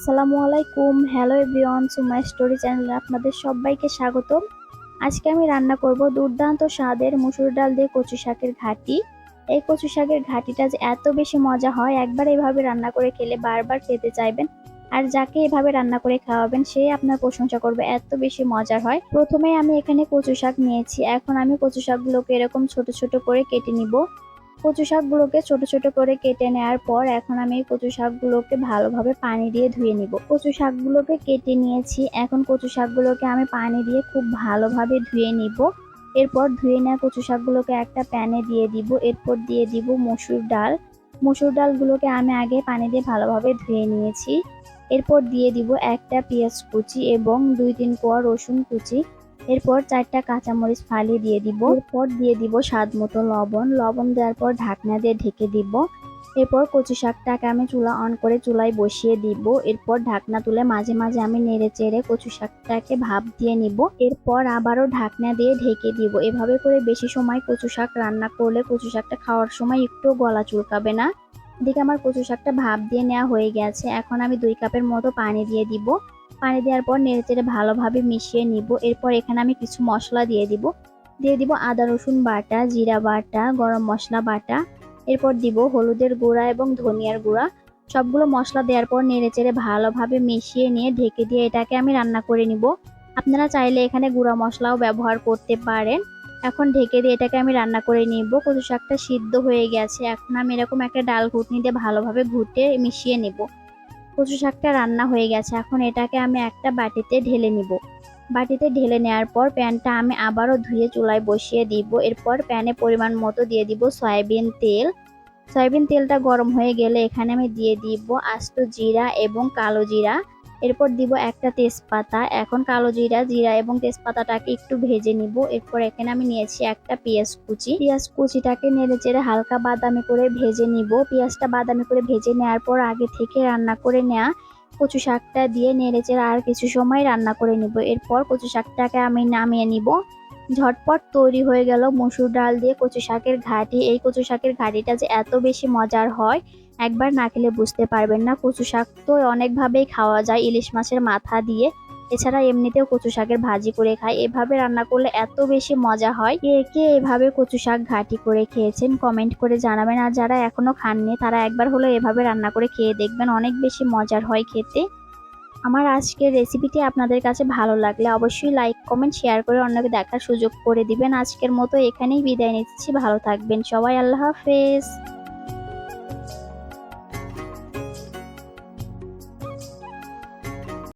আসসালামু আলাইকুম। Hello everyone সুমাই স্টোরি চ্যানেলে আপনাদের সবাইকে স্বাগতম। আজকে আমি রান্না করব দুর্দান্ত স্বাদের মুসুর ডাল দিয়ে কচু শাকের ঘাটি। এই কচু শাকের ঘাটিটা যে এত বেশি মজা হয়, একবার এইভাবে রান্না করে খেলে বারবার খেতে চাইবেন। আর যাকে এভাবে রান্না করে খাওয়াবেন, সে আপনার প্রশংসা করবে, এত বেশি মজার হয়। প্রথমে আমি এখানে কচু শাক নিয়েছি, এখন আমি কচু শাকগুলোকে এরকম ছোট ছোট করে কেটে নিব। কচু শাকগুলোকে ছোট ছোট করে কেটে নেওয়ার পর এখন আমি এই কচু শাকগুলোকে ভালোভাবে পানি দিয়ে ধুয়ে নিব। কচু শাকগুলোকে কেটে নিয়েছি। এখন কচু শাকগুলোকে আমি পানি দিয়ে খুব ভালোভাবে ধুয়ে নিব। এরপর ধুয়ে নেওয়া কচু শাকগুলোকে একটা প্যানে দিয়ে দিব। এরপর দিয়ে দিব মসুর ডাল। মসুর ডালগুলোকে আমি আগে পানি দিয়ে ভালোভাবে ধুয়ে নিয়েছি। এরপর দিয়ে দিব একটা পেঁয়াজ কুচি এবং দুই তিন কোয়া রসুন কুচি। এরপর চারটা কাঁচামরিচ ফালি দিয়ে দিব। এরপর দিয়ে দিব স্বাদ মতো লবণ। লবণ দেওয়ার পর ঢাকনা দিয়ে ঢেকে দিব। এরপর কচু শাকটাকে আমি চুলা অন করে চুলায় বসিয়ে দিব। এরপর ঢাকনা তুলে মাঝে মাঝে আমি নেড়ে চেড়ে কচু শাকটাকে ভাপ দিয়ে নিব। এরপর আবারও ঢাকনা দিয়ে ঢেকে দিব। এভাবে করে বেশি সময় কচু শাক রান্না করলে কচু শাকটা খাওয়ার সময় একটু গলা চুলকাবে না। এদিকে আমার কচু শাকটা ভাপ দিয়ে নেওয়া হয়ে গেছে। এখন আমি দুই কাপের মতো পানি দিয়ে দিব। পানি দেওয়ার পর নেড়েচেড়ে ভালোভাবে মিশিয়ে নিব। এরপর এখানে আমি কিছু মশলা দিয়ে দিব। দিয়ে দিব আদা, রসুন বাটা, জিরা বাটা, গরম মশলা বাটা। এরপর দিব হলুদের গুঁড়া এবং ধনিয়ার গুঁড়া। সবগুলো মশলা দেওয়ার পর নেড়েচেড়ে ভালোভাবে মিশিয়ে নিয়ে ঢেকে দিয়ে এটাকে আমি রান্না করে নিব। আপনারা চাইলে এখানে গুঁড়া মশলাও ব্যবহার করতে পারেন। এখন ঢেকে দিয়ে এটাকে আমি রান্না করে নিব। কচু শাকটা সিদ্ধ হয়ে গেছে। এখন আমি এরকম একটা ডাল ঘুটনি দিয়ে ভালোভাবে ঘুটে মিশিয়ে নিব। কচু শাকটা রান্না হয়ে গেছে। এখন এটাকে আমি একটা বাটিতে ঢেলে নিব। বাটিতে ঢেলে নেওয়ার পর প্যানটা আমি আবারও ধুয়ে চুলায় বসিয়ে দিব। এরপর প্যানে পরিমাণ মতো দিয়ে দিব সয়াবিন তেল। সয়াবিন তেলটা গরম হয়ে গেলে এখানে আমি দিয়ে দিব আস্ত জিরা এবং কালো জিরা। এরপর দিব একটা তেজপাতা, এখন কালো জিরা জিরা এবং তেজপাতাটাকে একটু ভেজে নিব। এরপর এখানে আমি নিয়েছি একটা পেঁয়াজ কুচি। পেঁয়াজ কুচিটাকে নেড়ে চেড়ে হালকা বাদামি করে ভেজে নিব। পেঁয়াজটা বাদামি করে ভেজে নেওয়ার পর আগে থেকে রান্না করে নেওয়া কচু শাকটা দিয়ে নেড়ে চেড়ে আর কিছু সময় রান্না করে নিব। এরপর কচু শাকটাকে আমি নামিয়ে নিব। ঝটপট তৈরি হয়ে গেল মসুর ডাল দিয়ে কচু শাকের ঘাটি। এই কচু শাকের ঘাটিটা যে এত বেশি মজার হয় একবার না খেলে বুঝতে পারবেন না কচু শাক তো অনেকভাবেই খাওয়া যায় ইলিশ মাছের মাথা দিয়ে। এছাড়া এমনিতেও কচু শাকের ভাজি করে খাই এভাবে রান্না করলে এত বেশি মজা হয়। কে কে এভাবে কচু শাক ঘাটি করে খেয়েছেন কমেন্ট করে জানাবেন। আর যারা এখনও খাননি, তারা একবার হলো এভাবে রান্না করে খেয়ে দেখবেন, অনেক বেশি মজার হয় খেতে। আমার আজকের রেসিপিটি আপনাদের কাছে ভালো লাগলে অবশ্যই লাইক, কমেন্ট, শেয়ার করে অন্যকে দেখার সুযোগ করে দিবেন। আজকের মতো এখানেই বিদায় নিচ্ছি। ভালো থাকবেন সবাই। আল্লাহ হাফেজ।